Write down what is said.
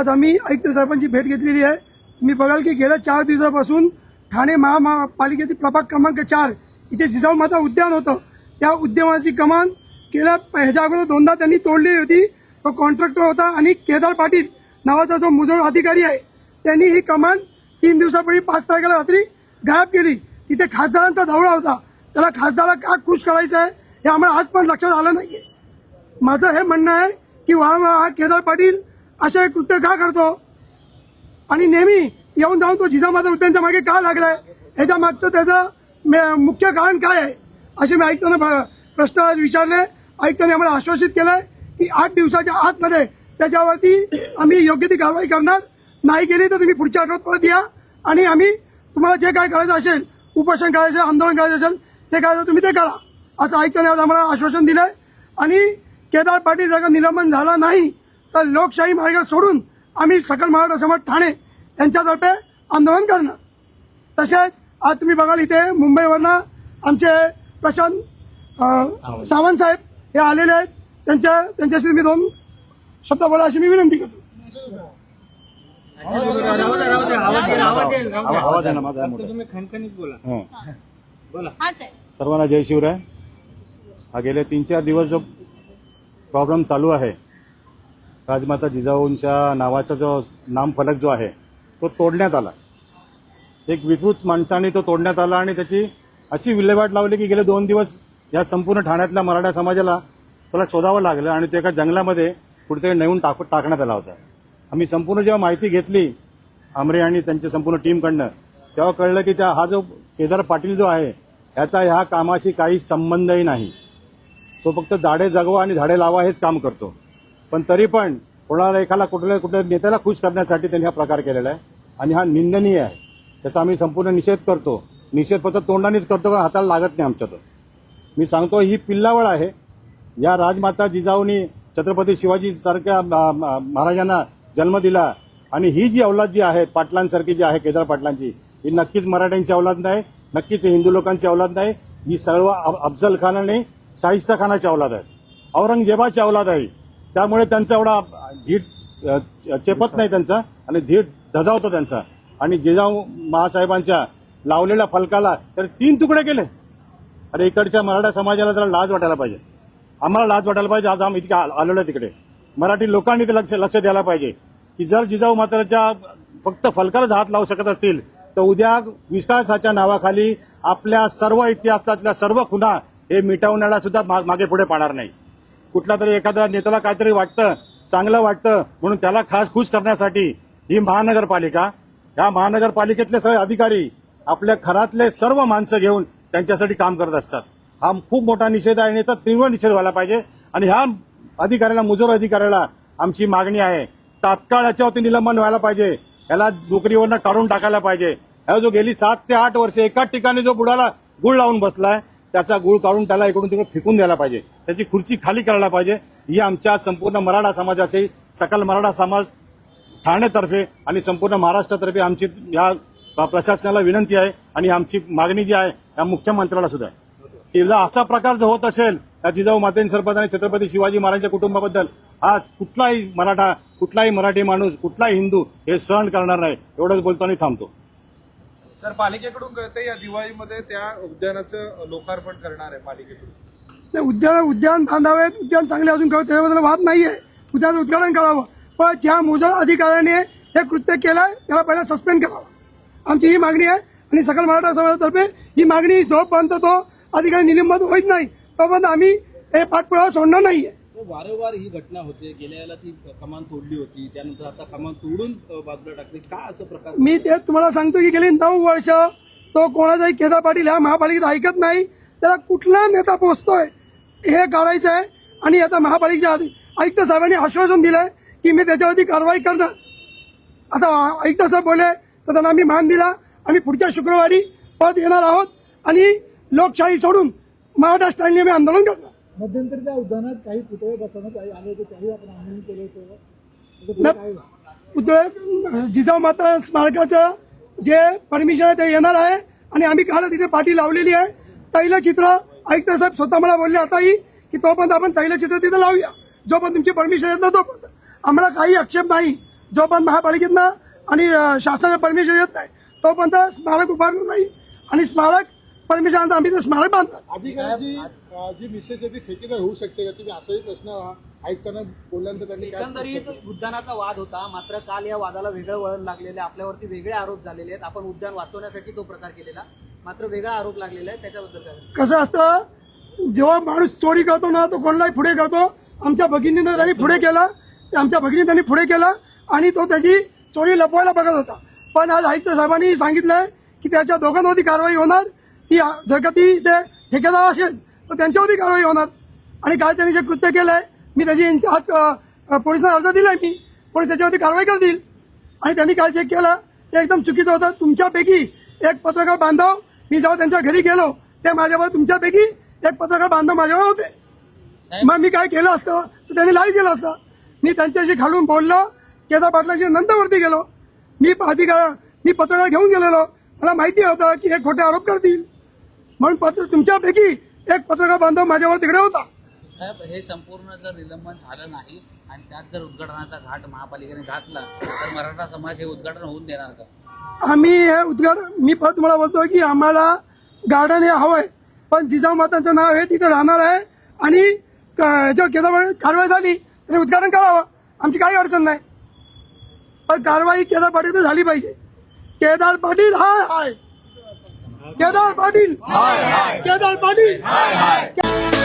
आज आम्ही आयुक्त साहेबांची भेट घेतलेली आहे. मी बघाल की गेल्या चार दिवसापासून ठाणे महापालिकेतील प्रभाग क्रमांक चार इथे जिजाऊ माता उद्यान होतं. त्या उद्यानाची कमान गेल्या ह्याच्या अगोदर दोनदा त्यांनी तोडलेली होती. तो कॉन्ट्रॅक्टर होता आणि केदार पाटील नावाचा जो मुजोळ अधिकारी आहे त्यांनी ही कमान तीन दिवसापूर्वी पाच तारखेला रात्री गायब केली. तिथे खासदारांचा धावळा होता. त्याला खासदाराला का खुश करायचं आहे हे आम्हाला आज पण लक्षात आलं नाहीये. माझं हे म्हणणं आहे की वारंवार हा केदार पाटील असे कृत्य का करतो? आणि नेहमी येऊन जाऊन तो जिजामाता त्यांच्या मागे का लागलाय? ह्याच्या मागचं त्याचं मुख्य कारण काय आहे? असे मी ऐकताना प्रश्न विचारले. ऐकताना आम्हाला आश्वासित केलंय की आठ दिवसाच्या आतमध्ये त्याच्यावरती आम्ही योग्य ती कारवाई करणार. नाही केली तर तुम्ही पुढच्या आठवड्यात परत या. आणि आम्ही तुम्हाला जे काय करायचं असेल उपोषण करायचं असेल, आंदोलन करायचं असेल ते करायचं तुम्ही ते करा. असं ऐकताना आज आम्हाला आश्वासन दिलंय. आणि केदार पाटील जर निलंबन झाला नाही तर लोकशाही मार्ग सोडून आम्ही सकल मराठा समाज ठाणे यांच्यातर्फे आंदोलन करणार. तसेच आज तुम्ही बघाल इथे मुंबईवरनं आमचे प्रशांत सावंत. साहेब हे आलेले आहेत. त्यांच्या त्यांच्याशी तुम्ही दोन शब्द बोला अशी मी विनंती करतो. हं. सर्वांना जय शिवराय. हा गेले तीन चार दिवस जो प्रॉब्लेम चालू आहे राजमाता जिजाऊंच्या नावाचा जो नामफलक जो आहे तो तोडण्यात आला. एक विकृत माणसाने तो तोडण्यात आला आणि त्याची अशी विल्हेवाट लावली की गेले दोन दिवस या संपूर्ण ठाण्यातल्या मराठा समाजाला त्याला शोधावं लागलं आणि ते एका जंगलामध्ये कुठेतरी नेऊन टाक टाकण्यात आला होता. आम्ही संपूर्ण जेव्हा माहिती घेतली आमरे आणि त्यांच्या संपूर्ण टीमकडनं तेव्हा कळलं की त्या हा जो केदार पाटील जो आहे याचा ह्या कामाशी काही संबंधही नाही. तो फक्त झाडे जगवा आणि झाडे लावा हेच काम करतो. पण तरी पण कोणाला एखादा कुठल्या कुठल्या नेत्याला खुश करण्यासाठी त्यांनी हा प्रकार केलेला आहे. आणि हा निंदनीय आहे. त्याचा आम्ही संपूर्ण निषेध करतो. निषेध फक्त तोंडानेच करतो का हाताला लागत नाही आमच्या तो मी सांगतो ही पिल्लावळ आहे. या राजमाता जिजाऊनी छत्रपती शिवाजीसारख्या महाराजांना जन्म दिला. आणि ही जी अवलाद जी आहे पाटलांसारखी जी आहे केदार पाटलांची ही नक्कीच मराठ्यांची अवलाद नाही नक्कीच हिंदू लोकांची अवलाद नाही. ही सर्व अफजल खानाने शाहिस्ता खानाची अवलाद आहे. औरंगजेबाची अवलाद आहे. त्यामुळे त्यांचा एवढा धीट चेपत नाही त्यांचा आणि धीट धजावतो त्यांचा. आणि जिजाऊ महासाहेबांच्या लावलेल्या फलकाला तर तीन तुकडे केले. अरे इकडच्या मराठा समाजाला त्याला लाज वाटायला पाहिजे. आम्हाला लाज वाटायला पाहिजे आज आम्ही इतके आलेलो आहे तिकडे. मराठी लोकांनी ते लक्ष लक्ष द्यायला पाहिजे. की जर जिजाऊ माताच्या फक्त फलकाला हात लावू शकत असतील तर उद्या विकासाच्या नावाखाली आपल्या सर्व इतिहासातल्या सर्व खुणा हे मिटवण्याला सुद्धा मा- मागे पुढे पाहणार नाही. कुठला तरी एखाद्या नेत्याला काहीतरी वाटतं चांगलं वाटतं म्हणून त्याला खास खुश करण्यासाठी ही महानगरपालिका ह्या महानगरपालिकेतले सगळे अधिकारी आपल्या घरातले सर्व माणसं घेऊन त्यांच्यासाठी काम करत असतात. हा खूप मोठा निषेध आहे आणि याचा तीव्र निषेध व्हायला पाहिजे. आणि ह्या अधिकाऱ्याला मुजोर अधिकाऱ्याला आमची मागणी आहे. तात्काळ याच्यावरती निलंबन व्हायला पाहिजे. याला नोकरीवरनं काढून टाकायला पाहिजे. ह्या जो गेली सात ते आठ वर्षे एकाच ठिकाणी जो बुडाला गुळ लावून बसलाय त्याचा गुळ काढून त्याला इकडून तिकडे फेकून द्यायला पाहिजे. त्याची खुर्ची खाली करायला पाहिजे. ही आमच्या संपूर्ण मराठा समाजाची सकल मराठा समाज ठाण्यातर्फे आणि संपूर्ण महाराष्ट्रातर्फे आमची या प्रशासनाला विनंती आहे आणि आमची मागणी जी आहे या मुख्यमंत्र्याला सुद्धा आहे. की जर असा प्रकार जर होत असेल त्या जिजाऊ मातेन सरपंच आणि छत्रपती शिवाजी महाराजांच्या कुटुंबाबद्दल आज कुठलाही मराठा कुठलाही मराठी माणूस कुठलाही हिंदू हे सहन करणार नाही. एवढंच बोलतो आणि थांबतो. तर पालिकेकडून कळतंय या दिवाळीमध्ये त्या उद्यानाचं लोकार्पण करणार आहे पालिकेकडून. नाही, उद्यान उद्यान बांधावेत उद्यान चांगले अजून कळत त्याच्याबद्दल वाद नाही आहे उद्याचं उद्घाटन करावं. पण ज्या मोजळ अधिकाऱ्याने हे कृत्य केलं आहे त्याला पहिला सस्पेंड करावं. आमची ही मागणी आहे आणि सकल मराठा समाजातर्फे ही मागणी जोपर्यंत तो अधिकारी निलंबित होत नाही तोपर्यंत आम्ही हे पाठपुरावा सोडणार नाही आहे वारंवार ही घटना होते. गेल्या वेळेला ती कमान तोडली होती. त्यानंतर आता कमान तोडून बाजूला टाकली. का असं प्रकार मी ते तुम्हाला सांगतो की गेली नऊ वर्ष तो कोणाचाही केदार पाटील ह्या महापालिकेत ऐकत नाही. त्याला कुठला नेता पोचतोय हे काढायचं आहे. आणि आता महापालिकेच्या आधी आयुक्त साहेबांनी आश्वासन दिलंय की मी त्याच्यावरती कारवाई करणार. आता आयुक्त साहेब बोलले तर त्यांना आम्ही मान दिला. आम्ही पुढच्या शुक्रवारी परत येणार आहोत आणि लोकशाही सोडून महाराष्ट्र आम्ही आंदोलन करणार. मध्यंतरी त्या उद्यानात काही पुतळे बसवण्यात आले होते त्याही आपण आंदोलन केलं होतं. पुतळे जिजाऊ माता स्मारकाचं जे परमिशन आहे ते येणार आहे आणि आम्ही काल तिथे पाठी लावलेली आहे. तैलचित्र आयुक्त साहेब स्वतः मला बोलले आताही की तोपर्यंत आपण तैलचित्र तिथे लावूया. जोपर्यंत तुमची परमिशन येत नाही तोपर्यंत. आम्हाला काही आक्षेप नाही. जोपर्यंत महापालिकेतनं आणि अं, शासनाचं परमिशन येत नाही तोपर्यंत स्मारक उभारणार नाही. आणि स्मारक परमिशन आम्ही ते स्मारक बांधणार अधिकाऱ्यांची अं, जी मिसेस आहे ती ठेकेदार होऊ शकते का? तुम्ही असाही प्रश्न आयुक्तांना बोलल्यानंतर त्यांनी काय एकंदरीत उद्यानाचा वाद होता. मात्र काल या वादाला वेगळं वळण लागलेलं आहे. आपल्यावरती वेगळे आरोप झालेले आहेत. आपण उद्यान वाचवण्यासाठी तो प्रकार केलेला. मात्र वेगळा आरोप लागलेला आहे. त्याच्याबद्दल काय कसं असतं जेव्हा माणूस चोरी करतो ना तो कोणालाही पुढे करतो. आमच्या भगिनीनं त्यांनी पुढे केला. ते आमच्या भगिनी त्यांनी पुढे केला आणि तो त्याची चोरी लपवायला बघत होता. पण आज आयुक्त साहेबांनी सांगितलंय की त्याच्या दोघांवरती कारवाई होणार. ती जर का ती ते ठेकेदार असेल तर त्यांच्यावरती कारवाई होणार. आणि काल त्यांनी जे कृत्य केलंय मी त्याची आज पोलिसांना अर्ज दिलाय मी. पोलीस त्याच्यावरती कारवाई करतील. आणि त्यांनी काल चेक केलं ते एकदम चुकीचं होतं. तुमच्यापैकी एक पत्रकार बांधव मी जेव्हा त्यांच्या घरी गेलो ते माझ्यावर तुमच्यापैकी एक पत्रकार बांधव माझ्यावर होते. मग मी काय केलं असतं? तर त्यांनी लाईव्ह केलं असतं. मी त्यांच्याशी खालून बोललो केदार पाटलाशी नंतर वरती गेलो. मी अधिकार मी पत्रकार घेऊन गेलेलो. मला माहिती होतं की हे खोटे आरोप करतील. म्हणून पत्र तुमच्यापैकी एक पत्रकार बांधव माझ्यावर तिकडे होता. साहेब हे संपूर्ण जर निलंबन झालं नाही आणि त्यात जर उद्घाटनाचा घाट महापालिकेने घातला तर मराठा समाज हे उद्घाटन होऊन देणार का? आम्ही हे उद्घाटन मी परत तुम्हाला बोलतो की आम्हाला गार्डन हे हवंय. पण जिजाऊ मातांचं नाव हे तिथे राहणार आहे आणि क- ह्याच्यावर केदार कारवाई झाली तरी उद्घाटन करावं. आमची काही अडचण नाही. पण कारवाई केदार पाटील झाली पाहिजे. केदार पाटील हाय हाय केदार पाटील केदार पाटील